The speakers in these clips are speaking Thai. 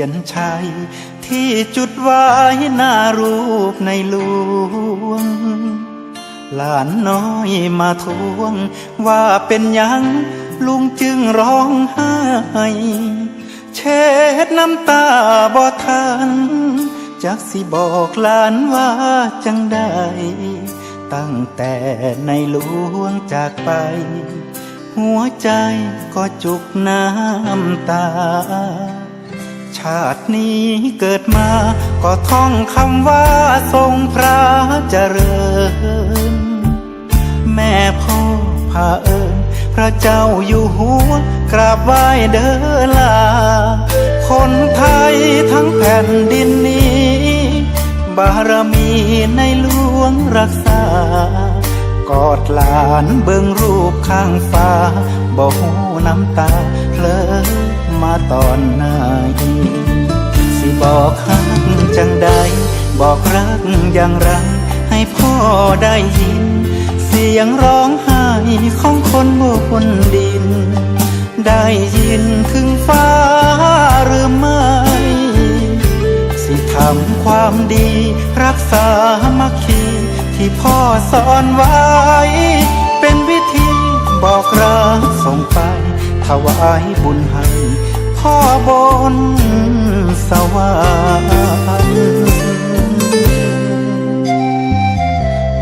เบิ่งเทียนชัย ที่จุดไว้หน้ารูปในหลวง หลานน้อยมาทวง ว่าเป็นยังลุงจึงร้องไห้เช็ดน้ำตาบ่ทันจักสิบอกหลานว่าจังได้ตั้งแต่ในหลวงจากไป หัวใจก็จุกน้ำตา ชาตินี้เกิดมา ก็ท่องคำว่าทรงพระเจริญ แม่พ่อพาเอิญพระเจ้าอยู่หัว กราบไหว้เด้อลา คนไทยทั้งแผ่นดินนี้ บารมีในหลวงรักษากอดหลานเบิ่งรูปข้างฟ้าบ่หูน้ำตาเพลอ มาตอนไหนสิบอกฮักจังใด บอกรักอย่างไร ให้พ่อได้ยิน เสียงร้องไห้ของคนบนดิน ได้ยินถึงฟ้าหรือไม่ สิทำความดี รักษามัคคีที่พ่อสอนไว้ เป็นวิธีบอกรักส่งไป วายบุญให้พ่อบนสวรรค์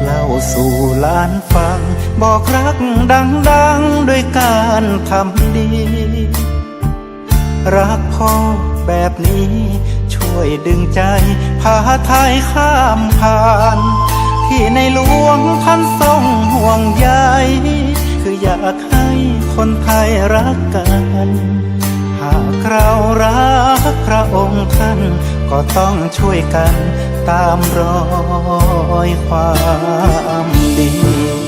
เล่าสู่หลานฟัง บอกรักดังๆด้วยการทำดี รักพ่อแบบนี้ ช่วยดึงใจ พาไทยข้ามผ่าน ที่ในหลวงท่านทรงห่วงใย อยากให้คนไทยรักกัน หากเรารักพระองค์ท่านก็ต้องช่วยกันตามรอยความดี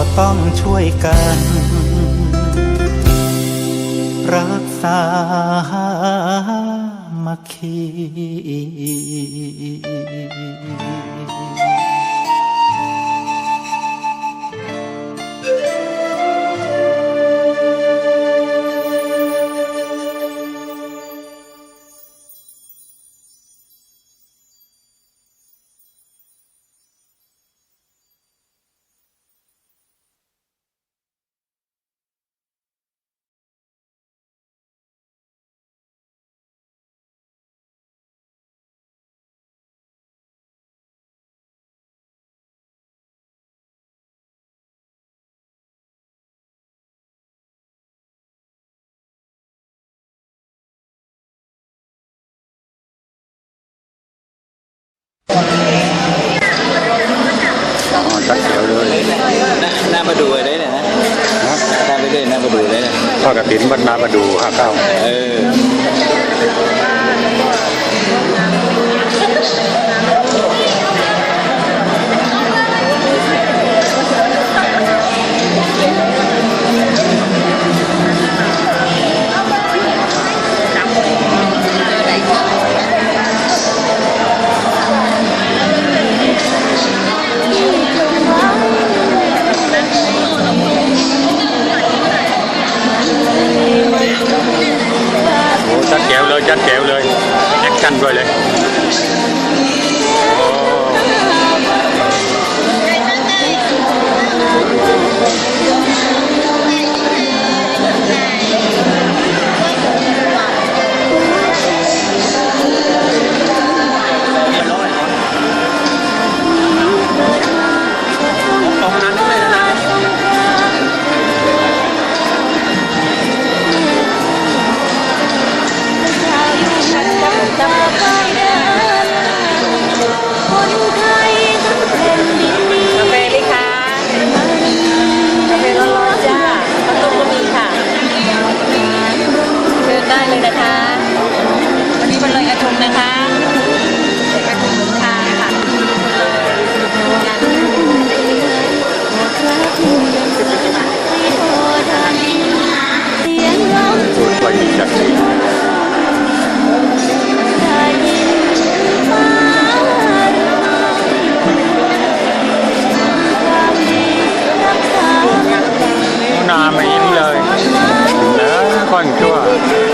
ก็ต้องช่วยกัน รักษามาคี น่าน่ามาดูเลยเนี่ยนะน่าไปเลยน่ามาดูเลยเนี่ยทอดกระถินวัดนาประดูห้าเก้าเออโอ้ จัดแก้ว น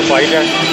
ะค่อน